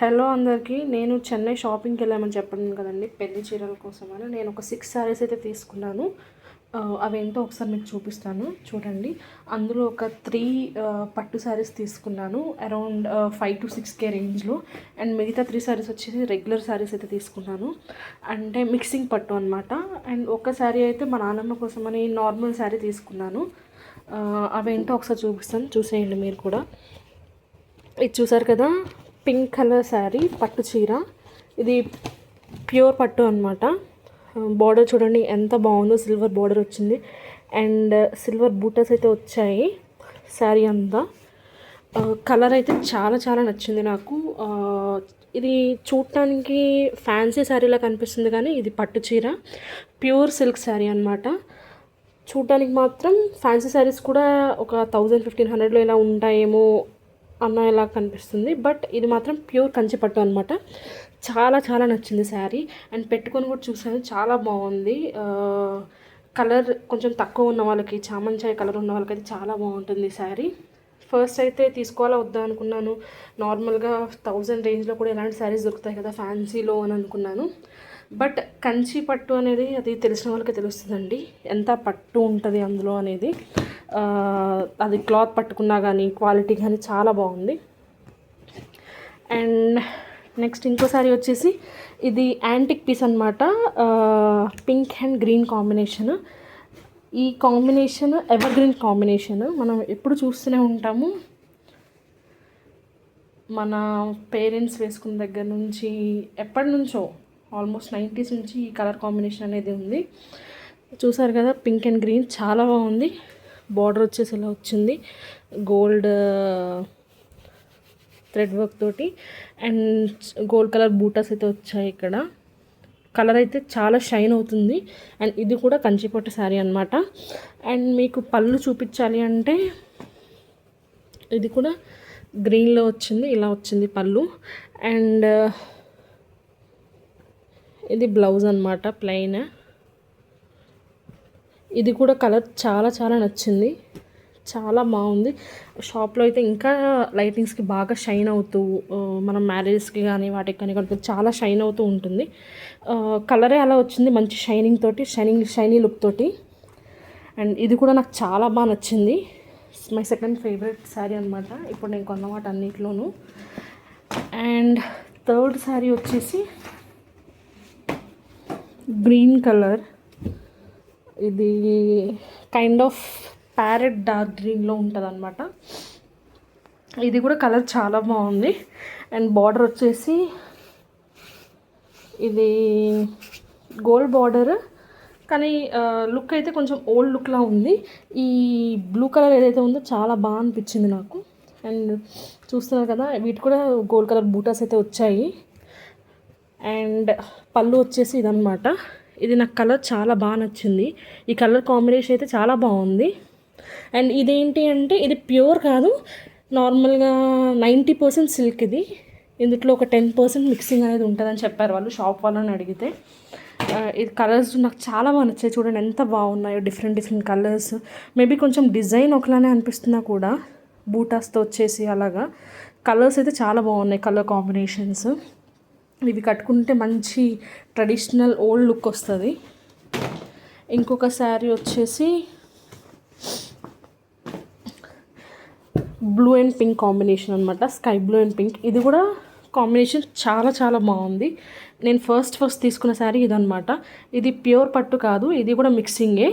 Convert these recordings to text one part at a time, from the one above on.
Hello అందరికీ నేను చెన్నై షాపింగ్కి వెళ్ళామని చెప్పాను కదండి పెళ్ళి చీరల కోసమని. నేను ఒక సిక్స్ శారీస్ అయితే తీసుకున్నాను. అవేంటో ఒకసారి మీకు చూపిస్తాను చూడండి. అందులో ఒక త్రీ పట్టు శారీస్ తీసుకున్నాను around five to six K రేంజ్లో. అండ్ మిగతా త్రీ శారీస్ వచ్చేసి రెగ్యులర్ శారీస్ అయితే తీసుకున్నాను. అంటే మిక్సింగ్ పట్టు అనమాట అండ్ ఒక శారీ అయితే మా నాన్నమ్మ కోసమని నార్మల్ శారీ తీసుకున్నాను. అవేంటో ఒకసారి చూపిస్తాను చూసేయండి మీరు కూడా. ఇది చూసారు కదా పింక్ కలర్ శారీ పట్టు చీర. ఇది ప్యూర్ పట్టు అనమాట బార్డర్ చూడండి ఎంత బాగుందో సిల్వర్ బార్డర్ వచ్చింది. అండ్ సిల్వర్ బూటస్ అయితే వచ్చాయి శారీ అంతా. కలర్ అయితే చాలా చాలా నచ్చింది నాకు. ఇది చూడటానికి ఫ్యాన్సీ శారీలా కనిపిస్తుంది కానీ ఇది పట్టు చీర. ప్యూర్ సిల్క్ శారీ అనమాట చూడటానికి మాత్రం ఫ్యాన్సీ శారీస్ కూడా ఒక థౌజండ్ ఫిఫ్టీన్ హండ్రెడ్లో ఇలా ఉంటాయేమో అన్న ఇలా కనిపిస్తుంది. బట్ ఇది మాత్రం ప్యూర్ కంచిపట్టు అనమాట చాలా చాలా నచ్చింది శారీ. అండ్ పెట్టుకొని కూడా చూసాను చాలా బాగుంది. కలర్ కొంచెం తక్కువ ఉన్న వాళ్ళకి చామంచాయ కలర్ ఉన్న వాళ్ళకి అయితే చాలా బాగుంటుంది శారీ. ఫస్ట్ అయితే తీసుకోవాలా వద్దా అనుకున్నాను. నార్మల్గా థౌజండ్ రేంజ్లో కూడా ఎలాంటి శారీస్ దొరుకుతాయి కదా ఫ్యాన్సీలో అని అనుకున్నాను. బట్ కంచి పట్టు అనేది అది తెలిసిన వాళ్ళకి తెలుస్తుందండి. ఎంత పట్టు ఉంటుంది అందులో అనేది. అది క్లాత్ పట్టుకున్నా కానీ క్వాలిటీ కానీ చాలా బాగుంది. అండ్ నెక్స్ట్ ఇంకోసారి వచ్చేసి ఇది యాంటిక్ పీస్ అనమాట పింక్ అండ్ గ్రీన్ కాంబినేషన్. ఈ కాంబినేషన్ ఎవర్ గ్రీన్ కాంబినేషన్ మనం ఎప్పుడు చూస్తూనే ఉంటాము. మన పేరెంట్స్ వేసుకున్న దగ్గర నుంచి ఎప్పటి నుంచో ఆల్మోస్ట్ నైంటీస్ నుంచి ఈ కలర్ కాంబినేషన్ అనేది ఉంది. చూసారు కదా పింక్ అండ్ గ్రీన్ చాలా బాగుంది. బార్డర్ వచ్చేసి ఇలా వచ్చింది. గోల్డ్ థ్రెడ్ వర్క్ తోటి. అండ్ గోల్డ్ కలర్ బూటాస్ అయితే వచ్చాయి ఇక్కడ. కలర్ అయితే చాలా షైన్ అవుతుంది. అండ్ ఇది కూడా కంచిపట్టు శారీ అనమాట అండ్ మీకు పళ్ళు చూపించాలి అంటే ఇది కూడా గ్రీన్లో వచ్చింది ఇలా వచ్చింది పళ్ళు. అండ్ ఇది బ్లౌజ్ అనమాట ప్లెయిన్ ఇది కూడా కలర్ చాలా చాలా నచ్చింది. చాలా బాగుంది. షాప్లో అయితే ఇంకా లైటింగ్స్కి బాగా షైన్ అవుతూ మనం మ్యారేజెస్కి కానీ వాటికి కానీ కనుక చాలా షైన్ అవుతూ ఉంటుంది. కలరే అలా వచ్చింది మంచి షైనింగ్ తోటి షైనింగ్ షైనీ లుక్ తోటి. అండ్ ఇది కూడా నాకు చాలా బాగా నచ్చింది. మై సెకండ్ ఫేవరెట్ శారీ అనమాట ఇప్పుడు నేను కొన్న వాటి అన్నిటిలోనూ అండ్ థర్డ్ శారీ వచ్చేసి గ్రీన్ కలర్. ఇది కైండ్ ఆఫ్ ప్యారెట్ డార్క్ గ్రీన్లో ఉంటుంది అనమాట ఇది కూడా కలర్ చాలా బాగుంది. అండ్ బార్డర్ వచ్చేసి ఇది గోల్డ్ బార్డర్ కానీ లుక్ అయితే కొంచెం ఓల్డ్ లుక్లా ఉంది. ఈ బ్లూ కలర్ ఏదైతే ఉందో చాలా బాగా అనిపించింది నాకు. అండ్ చూస్తున్నారు కదా వీటి కూడా గోల్డ్ కలర్ బూటాస్ అయితే వచ్చాయి. అండ్ పళ్ళు వచ్చేసి ఇదనమాట ఇది నాకు కలర్ చాలా బాగా నచ్చింది. ఈ కలర్ కాంబినేషన్ అయితే చాలా బాగుంది. అండ్ ఇదేంటి అంటే ఇది ప్యూర్ కాదు. నార్మల్గా నైంటీ పర్సెంట్ సిల్క్ ఇది. ఇందులో ఒక టెన్ పర్సెంట్ మిక్సింగ్ అనేది ఉంటుందని చెప్పారు వాళ్ళు షాప్ వాళ్ళని అడిగితే. ఇది కలర్స్ నాకు చాలా బాగా నచ్చాయి. చూడండి ఎంత బాగున్నాయో డిఫరెంట్ డిఫరెంట్ కలర్స్. మేబీ కొంచెం డిజైన్ ఒకలానే అనిపిస్తున్నా కూడా. బూటాస్తో వచ్చేసి అలాగా. కలర్స్ అయితే చాలా బాగున్నాయి కలర్ కాంబినేషన్స్. ఇవి కట్టుకుంటే మంచి ట్రెడిషనల్ ఓల్డ్ లుక్ వస్తుంది. ఇంకొక శారీ వచ్చేసి బ్లూ అండ్ పింక్ కాంబినేషన్ అనమాట స్కై బ్లూ అండ్ పింక్. ఇది కూడా కాంబినేషన్ చాలా చాలా బాగుంది. నేను ఫస్ట్ ఫస్ట్ తీసుకున్న శారీ ఇదనమాట ఇది ప్యూర్ పట్టు కాదు ఇది కూడా మిక్సింగే.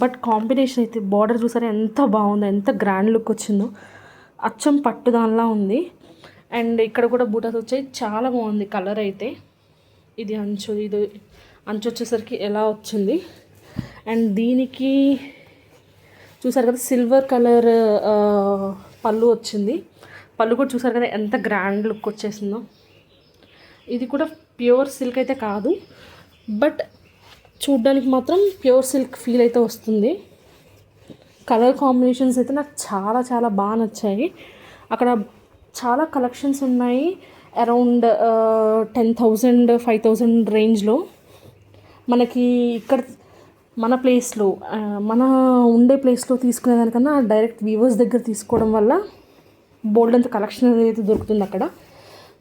బట్ కాంబినేషన్ అయితే బార్డర్ చూసారా ఎంత బాగుందో ఎంత గ్రాండ్ లుక్ వచ్చిందో. అచ్చం పట్టు దానిలా ఉంది. అండ్ ఇక్కడ కూడా బూటాస్ వచ్చాయి. చాలా బాగుంది కలర్ అయితే. ఇది అంచు ఇది అంచు వచ్చేసరికి ఎలా వచ్చింది? అండ్ దీనికి చూసారు కదా సిల్వర్ కలర్ పళ్ళు వచ్చింది. పళ్ళు కూడా చూసారు కదా ఎంత గ్రాండ్ లుక్ వచ్చేసిందో. ఇది కూడా ప్యూర్ సిల్క్ అయితే కాదు. బట్ చూడ్డానికి మాత్రం ప్యూర్ సిల్క్ ఫీల్ అయితే వస్తుంది. కలర్ కాంబినేషన్స్ అయితే నాకు చాలా చాలా బాగా నచ్చాయి. అక్కడ చాలా కలెక్షన్స్ ఉన్నాయి. Around ten thousand five thousand రేంజ్లో. మనకి ఇక్కడ మన ప్లేస్లో మన ఉండే ప్లేస్లో తీసుకునే దానికన్నా డైరెక్ట్ వ్యూవర్స్ దగ్గర తీసుకోవడం వల్ల బోల్డ్ అంత కలెక్షన్ అనేది దొరుకుతుంది అక్కడ.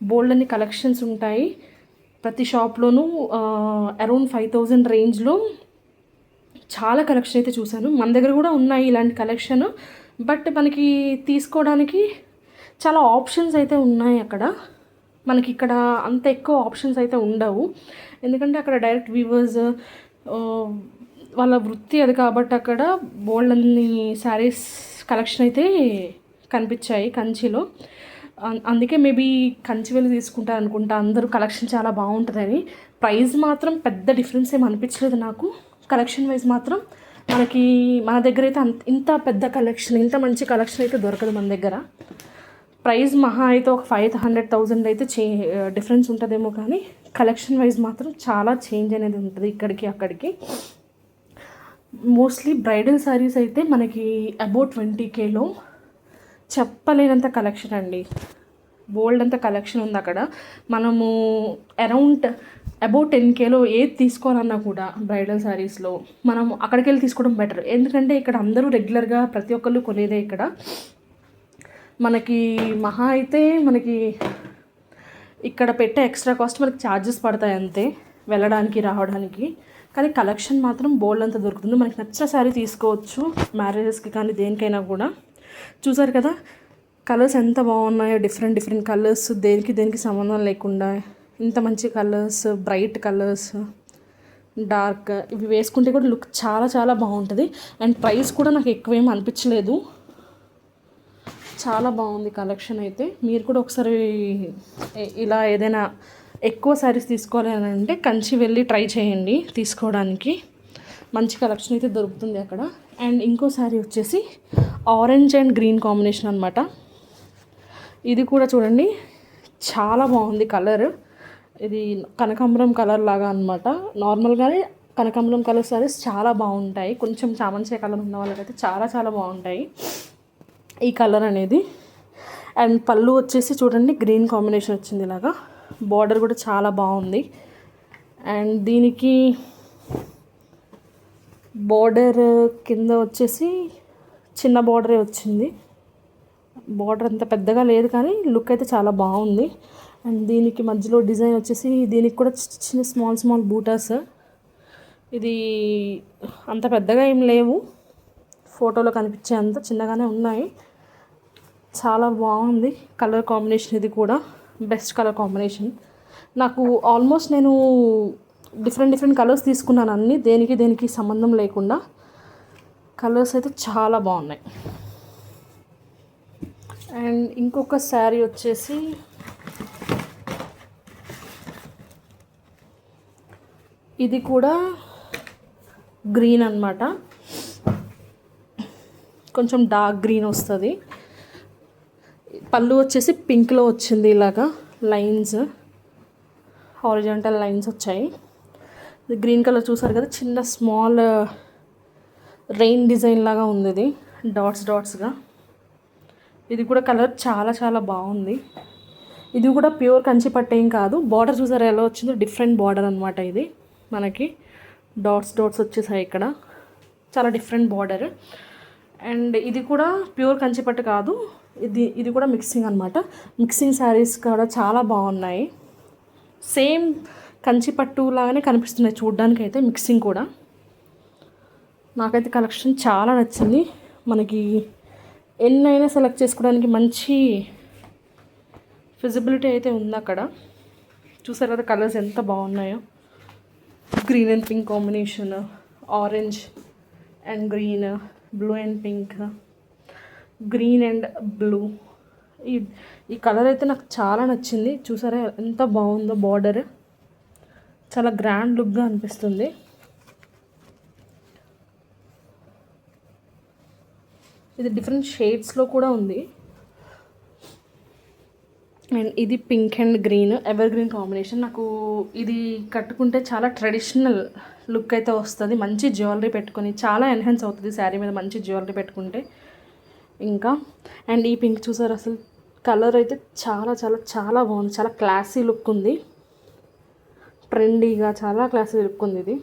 బోల్డ్ అన్ని కలెక్షన్స్ ఉంటాయి. ప్రతి షాప్లోనూ అరౌండ్ ఫైవ్ థౌజండ్ రేంజ్లో చాలా కలెక్షన్ అయితే చూశాను. మన దగ్గర కూడా ఉన్నాయి ఇలాంటి కలెక్షన్. బట్ మనకి తీసుకోవడానికి చాలా ఆప్షన్స్ అయితే ఉన్నాయి అక్కడ. మనకి ఇక్కడ అంత ఎక్కువ ఆప్షన్స్ అయితే ఉండవు. ఎందుకంటే అక్కడ డైరెక్ట్ వ్యూవర్స్ వాళ్ళ వృత్తి అది కాబట్టి అక్కడ బోల్డ్ అన్ని శారీస్ కలెక్షన్ అయితే కనిపించాయి కంచిలో. అందుకే మేబీ కంచి వెళ్ళి తీసుకుంటారు అనుకుంటా. అందరూ కలెక్షన్ చాలా బాగుంటుందని. ప్రైస్ మాత్రం పెద్ద డిఫరెన్స్ ఏం అనిపించలేదు నాకు. కలెక్షన్ వైజ్ మాత్రం మనకి మన దగ్గర అయితే అంత ఇంత పెద్ద కలెక్షన్ ఇంత మంచి కలెక్షన్ అయితే దొరకదు మన దగ్గర. ప్రైస్ మహా అయితే ఒక ఫైవ్ హండ్రెడ్ థౌజండ్ అయితే చే డిఫరెన్స్ ఉంటుందేమో కానీ కలెక్షన్ వైజ్ మాత్రం చాలా చేంజ్ అనేది ఉంటుంది ఇక్కడికి అక్కడికి. మోస్ట్లీ బ్రైడల్ శారీస్ అయితే మనకి అబౌట్ ట్వంటీ కేలో చెప్పలేనంత కలెక్షన్ అండి. బోల్డ్ అంత కలెక్షన్ ఉంది అక్కడ. మనము అరౌండ్ అబౌట్ టెన్ కేలో ఏది తీసుకోవాలన్నా కూడా బ్రైడల్ శారీస్లో మనం అక్కడికి వెళ్ళి తీసుకోవడం బెటర్. ఎందుకంటే ఇక్కడ అందరూ రెగ్యులర్గా ప్రతి ఒక్కళ్ళు కొనేదే ఇక్కడ. మనకి మహా అయితే మనకి ఇక్కడ పెట్టే ఎక్స్ట్రా కాస్ట్ మనకి ఛార్జెస్ పడతాయి అంతే వెళ్ళడానికి రావడానికి. కానీ కలెక్షన్ మాత్రం బోల్డ్ అంతా దొరుకుతుంది. మనకి నచ్చిన శారీ తీసుకోవచ్చు మ్యారేజెస్కి కానీ దేనికైనా కూడా. చూసారు కదా కలర్స్ ఎంత బాగున్నాయో డిఫరెంట్ డిఫరెంట్ కలర్స్ దేనికి దేనికి సంబంధం లేకుండా. ఇంత మంచి కలర్స్ బ్రైట్ కలర్స్ డార్క్ ఇవి వేసుకుంటే కూడా లుక్ చాలా చాలా బాగుంటుంది. అండ్ ప్రైస్ కూడా నాకు ఎక్కువేం అనిపించలేదు. చాలా బాగుంది కలెక్షన్ అయితే. మీరు కూడా ఒకసారి ఇలా ఏదైనా ఎక్కువ శారీస్ తీసుకోవాలి అని అంటే కంచి వెళ్ళి ట్రై చేయండి తీసుకోవడానికి. మంచి కలెక్షన్ అయితే దొరుకుతుంది అక్కడ. అండ్ ఇంకో శారీ వచ్చేసి ఆరెంజ్ అండ్ గ్రీన్ కాంబినేషన్ అనమాట ఇది కూడా చూడండి చాలా బాగుంది కలర్. ఇది కనకాంబరం కలర్ లాగా అనమాట నార్మల్గానే కనకాంబరం కలర్ సారీస్ చాలా బాగుంటాయి. కొంచెం చామంచే కలర్ ఉన్న వాళ్ళకైతే చాలా చాలా బాగుంటాయి. ఈ కలర్ అనేది. అండ్ పళ్ళు వచ్చేసి చూడండి గ్రీన్ కాంబినేషన్ వచ్చింది ఇలాగా. బార్డర్ కూడా చాలా బాగుంది. అండ్ దీనికి బార్డర్ కింద వచ్చేసి చిన్న బార్డరే వచ్చింది. బార్డర్ అంత పెద్దగా లేదు కానీ లుక్ అయితే చాలా బాగుంది. అండ్ దీనికి మధ్యలో డిజైన్ వచ్చేసి దీనికి కూడా చిన్న స్మాల్ స్మాల్ బూటాస్. ఇది అంత పెద్దగా ఏం లేవు. ఫోటోలో కనిపించే అంత చిన్నగానే ఉన్నాయి. చాలా బాగుంది కలర్ కాంబినేషన్ ఇది కూడా బెస్ట్ కలర్ కాంబినేషన్. నాకు ఆల్మోస్ట్ నేను డిఫరెంట్ డిఫరెంట్ కలర్స్ తీసుకున్నాను అన్నీ దేనికి దేనికి సంబంధం లేకుండా. కలర్స్ అయితే చాలా బాగున్నాయి. అండ్ ఇంకొక శారీ వచ్చేసి ఇది కూడా గ్రీన్ అన్నమాట. కొంచెం డార్క్ గ్రీన్ వస్తుంది. పళ్ళు వచ్చేసి పింక్లో వచ్చింది ఇలాగా లైన్స్. హారిజాంటల్ లైన్స్ వచ్చాయి. గ్రీన్ కలర్ చూసారు కదా చిన్న స్మాల్ రెయిన్ డిజైన్ లాగా ఉంది ఇది డాట్స్ డాట్స్గా. ఇది కూడా కలర్ చాలా చాలా బాగుంది. ఇది కూడా ప్యూర్ కంచి పట్టేం కాదు బార్డర్ చూసారా ఎలా వచ్చిందో డిఫరెంట్ బార్డర్ అనమాట ఇది మనకి. డాట్స్ డాట్స్ వచ్చేసాయి ఇక్కడ చాలా డిఫరెంట్ బార్డర్. అండ్ ఇది కూడా ప్యూర్ కంచిపట్టు కాదు ఇది ఇది కూడా మిక్సింగ్ అనమాట మిక్సింగ్ శారీస్ కూడా చాలా బాగున్నాయి. సేమ్ కంచిపట్టు లాగానే కనిపిస్తున్నాయి చూడ్డానికి అయితే మిక్సింగ్ కూడా. నాకైతే కలెక్షన్ చాలా నచ్చింది. మనకి ఎన్నైనా సెలెక్ట్ చేసుకోవడానికి మంచి ఫిజిబిలిటీ అయితే ఉంది అక్కడ. చూసారు కదా కలర్స్ ఎంత బాగున్నాయో. Green and pink combination orange and green blue and pink green and blue. ఈ ఈ కలర్ అయితే నాకు చాలా నచ్చింది. చూసారా ఎంత బాగుందో బార్డర్. చాలా గ్రాండ్ లుక్గా అనిపిస్తుంది. ఇది డిఫరెంట్ షేడ్స్లో కూడా ఉంది. అండ్ ఇది pink and green evergreen combination. నాకు ఇది కట్టుకుంటే చాలా ట్రెడిషనల్ లుక్ అయితే వస్తుంది. మంచి జ్యువెలరీ పెట్టుకొని చాలా ఎన్హాన్స్ అవుతుంది శారీ మీద మంచి జ్యువెలరీ పెట్టుకుంటే. ఇంకా. అండ్ ఈ పింక్ చూసారు అసలు? కలర్ అయితే చాలా చాలా చాలా బాగుంది. చాలా క్లాసీ లుక్ ఉంది. ట్రెండీగా చాలా క్లాసీ లుక్ ఉంది ఇది.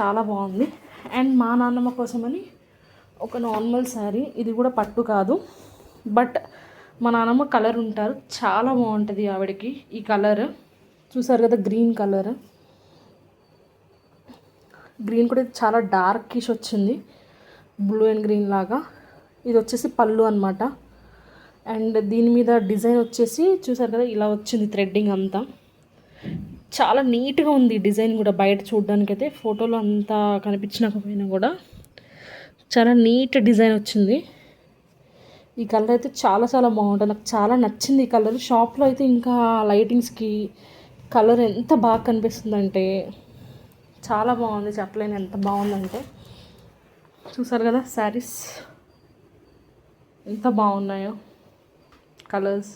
చాలా బాగుంది. అండ్ మా నాన్నమ్మ కోసమని ఒక నార్మల్ శారీ. ఇది కూడా పట్టు కాదు. బట్ మా నాన్నమ్మ కలర్ ఉంటారు. చాలా బాగుంటుంది ఆవిడకి ఈ కలర్. చూసారు కదా గ్రీన్ కలర్. గ్రీన్ కూడా చాలా డార్కిష్ వచ్చింది. బ్లూ అండ్ గ్రీన్ లాగా. ఇది వచ్చేసి పళ్ళు అనమాట అండ్ దీని మీద డిజైన్ వచ్చేసి చూసారు కదా ఇలా వచ్చింది థ్రెడ్డింగ్ అంతా. చాలా నీట్గా ఉంది డిజైన్ కూడా బయట చూడడానికి అయితే ఫోటోలో అంతా కనిపించకపోయినా కూడా చాలా నీట్ డిజైన్ వచ్చింది. ఈ కలర్ అయితే చాలా చాలా బాగుంటుంది. నాకు చాలా నచ్చింది ఈ కలర్. షాప్లో అయితే ఇంకా లైటింగ్స్కి కలర్ ఎంత బాగా కనిపిస్తుందంటే చాలా బాగుంది చెప్పలేను ఎంత బాగుందంటే. చూసారు కదా శారీస్? ఎంత బాగున్నాయో కలర్స్.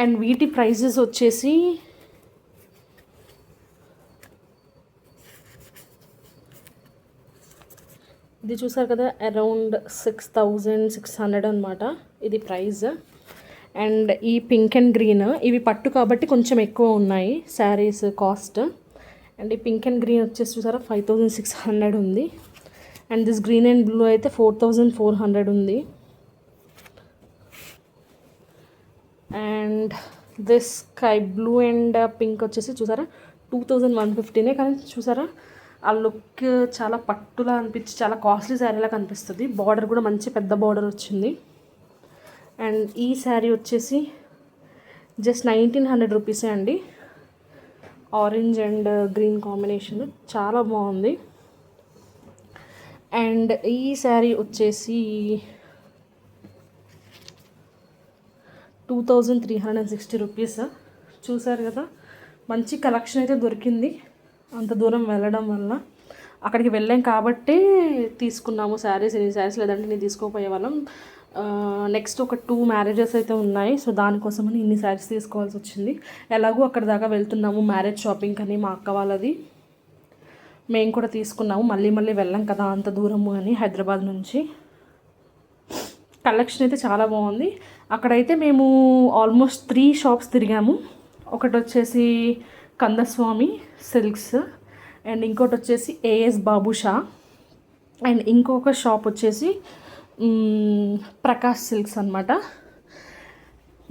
అండ్ వీటి ప్రైజెస్ వచ్చేసి ఇది చూసారు కదా around six thousand six hundred అనమాట ఇది ప్రైస్. అండ్ ఈ పింక్ అండ్ గ్రీన్ ఇవి పట్టు కాబట్టి కొంచెం ఎక్కువ ఉన్నాయి శారీస్ కాస్ట్. అండ్ ఈ పింక్ అండ్ గ్రీన్ వచ్చేసి చూసారా ఫైవ్ థౌజండ్ సిక్స్ హండ్రెడ్ ఉంది. And this green and blue అయితే ఫోర్ థౌజండ్ ఫోర్ హండ్రెడ్ ఉంది. And this sky blue and pink వచ్చేసి చూసారా టూ థౌజండ్ వన్ ఫిఫ్టీనే. కానీ చూసారా ఆ లుక్ చాలా పట్టులా అనిపించి చాలా కాస్ట్లీ శారీలా కనిపిస్తుంది బార్డర్ కూడా మంచి పెద్ద బార్డర్ వచ్చింది. అండ్ ఈ శారీ వచ్చేసి జస్ట్ నైన్టీన్ హండ్రెడ్ రూపీసే అండి. ఆరెంజ్ అండ్ గ్రీన్ కాంబినేషన్ చాలా బాగుంది. అండ్ ఈ శారీ వచ్చేసి two thousand three hundred and sixty rupees. చూసారు కదా? మంచి కలెక్షన్ అయితే దొరికింది. అంత దూరం వెళ్ళడం వల్ల. అక్కడికి వెళ్ళాం కాబట్టి తీసుకున్నాము శారీస్ ఎన్ని శారీస్ లేదంటే నేను తీసుకోపోయే వాళ్ళం. నెక్స్ట్ ఒక టూ మ్యారేజెస్ అయితే ఉన్నాయి. సో దానికోసమని ఇన్ని శారీస్ తీసుకోవాల్సి వచ్చింది. ఎలాగో అక్కడ దాకా వెళ్తున్నాము మ్యారేజ్ షాపింగ్ అని మా అక్క వాళ్ళది. మేము కూడా తీసుకున్నాము. మళ్ళీ మళ్ళీ వెళ్ళాం కదా అంత దూరము అని హైదరాబాద్ నుంచి. కలెక్షన్ అయితే చాలా బాగుంది. అక్కడైతే మేము ఆల్మోస్ట్ త్రీ షాప్స్ తిరిగాము. ఒకటి వచ్చేసి కందస్వామి సిల్క్స్ అండ్ ఇంకోటి వచ్చేసి ఏఎస్ బాబుషా అండ్ ఇంకొక షాప్ వచ్చేసి ప్రకాష్ సిల్క్స్ అనమాట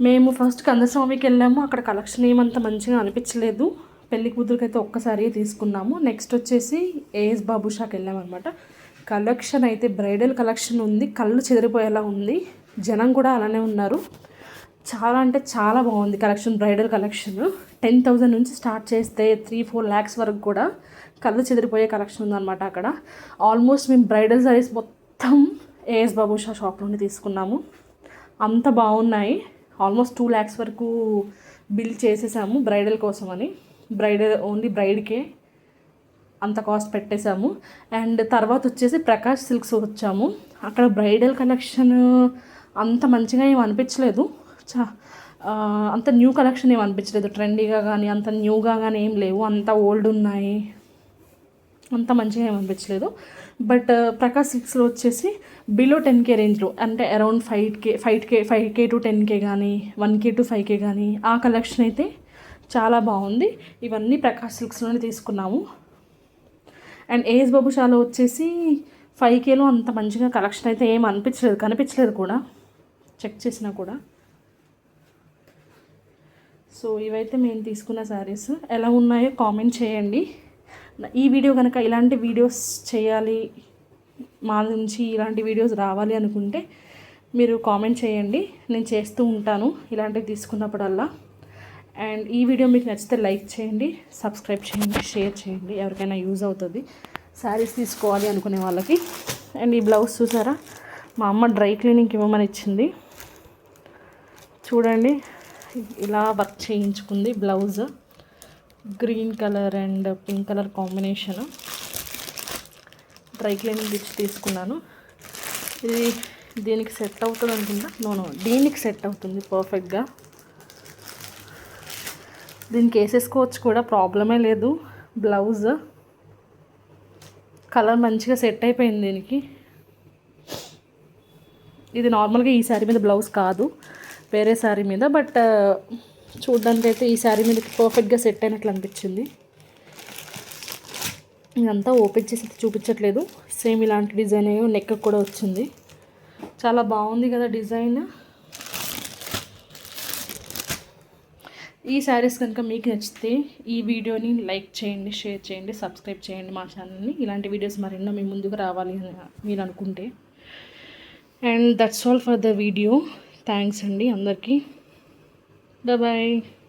మేము ఫస్ట్ కందస్వామికి వెళ్ళాము. అక్కడ కలెక్షన్ ఏమంత మంచిగా అనిపించలేదు. పెళ్ళి కూతురికి అయితే ఒక్కసారి తీసుకున్నాము. నెక్స్ట్ వచ్చేసి ఏఎస్ బాబుషాకి వెళ్ళామన్నమాట కలెక్షన్ అయితే బ్రైడల్ కలెక్షన్ ఉంది. కళ్ళు చెదిరిపోయేలా ఉంది. జనం కూడా అలానే ఉన్నారు. చాలా అంటే చాలా బాగుంది collection bridal collection. Ten thousand నుంచి స్టార్ట్ చేస్తే త్రీ ఫోర్ ల్యాక్స్ వరకు కూడా కళ్ళు చెదిరిపోయే కలెక్షన్ ఉందన్నమాట అక్కడ. ఆల్మోస్ట్ మేము బ్రైడల్ సారీస్ మొత్తం ఏఎస్ బాబుషా షాప్ నుండి తీసుకున్నాము. అంత బాగున్నాయి. ఆల్మోస్ట్ టూ ల్యాక్స్ వరకు బిల్ చేసేసాము బ్రైడల్ కోసం అని. బ్రైడల్ ఓన్లీ బ్రైడ్కే అంత కాస్ట్ పెట్టేశాము. అండ్ తర్వాత వచ్చేసి ప్రకాష్ సిల్క్స్ వచ్చాము. అక్కడ బ్రైడల్ కలెక్షన్ అంత మంచిగా ఏమి అనిపించలేదు. చా అంత న్యూ కలెక్షన్ ఏమి అనిపించలేదు. ట్రెండీగా కానీ అంత న్యూగా కానీ ఏం లేవు. అంత ఓల్డ్ ఉన్నాయి. అంత మంచిగా ఏమి అనిపించలేదు. బట్ uh, ప్రకాష్ సిక్స్లో వచ్చేసి బిలో టెన్ కే రేంజ్లో అంటే around five K five K five K to ten K కానీ one K to five K కానీ ఆ కలెక్షన్ అయితే చాలా బాగుంది. ఇవన్నీ ప్రకాష్ సిల్క్స్లోనే తీసుకున్నాము. అండ్ ఏఎస్ బాబు షాలో వచ్చేసి ఫైవ్ కేలో అంత మంచిగా కలెక్షన్ అయితే ఏం అనిపించలేదు కనిపించలేదు కూడా. చెక్ చేసినా కూడా. సో ఇవైతే మేము తీసుకున్న శారీస్ ఎలా ఉన్నాయో కామెంట్ చేయండి. ఈ వీడియో కనుక ఇలాంటి వీడియోస్ చేయాలి మా నుంచి ఇలాంటి వీడియోస్ రావాలి అనుకుంటే మీరు కామెంట్ చేయండి. నేను చేస్తూ ఉంటాను ఇలాంటివి తీసుకున్నప్పుడల్లా. అండ్ ఈ వీడియో మీకు నచ్చితే లైక్ చేయండి సబ్స్క్రైబ్ చేయండి షేర్ చేయండి. ఎవరికైనా యూజ్ అవుతుంది. శారీస్ తీసుకోవాలి అనుకునే వాళ్ళకి. అండ్ ఈ బ్లౌజ్ చూసారా? మా అమ్మ డ్రై క్లీనింగ్కి ఇవ్వమని ఇచ్చింది. చూడండి ఇలా work చేయించుకుంది blouse. Green colour and pink colour combination. Dry cleaning bitch తీసుకున్నాను. ఇది దీనికి సెట్ అవుతుంది అనుకుంటా? నో దీనికి సెట్ అవుతుంది పర్ఫెక్ట్గా. దీనికి వేసేసుకోవచ్చు కూడా ప్రాబ్లమే లేదు. బ్లౌజ్ కలర్ మంచిగా సెట్ అయిపోయింది దీనికి. ఇది నార్మల్గా ఈ శారీ మీద బ్లౌజ్ కాదు. వేరే శారీ మీద బట్ చూడడానికి అయితే ఈ శారీ మీద పర్ఫెక్ట్గా సెట్ అయినట్లు అనిపించింది. ఇదంతా ఓపెన్ చేసి చూపించట్లేదు. సేమ్ ఇలాంటి డిజైన్ నెక్ కూడా వచ్చింది. చాలా బాగుంది కదా డిజైన్ ఈ శారీస్ కనుక మీకు నచ్చితే ఈ వీడియోని లైక్ చేయండి షేర్ చేయండి సబ్స్క్రైబ్ చేయండి మా ఛానల్ని ఇలాంటి వీడియోస్ మరెన్నో మీ ముందుకు రావాలి అని మీరు అనుకుంటే. And that's all for the video thanks అండి అందరికీ. Bye-bye.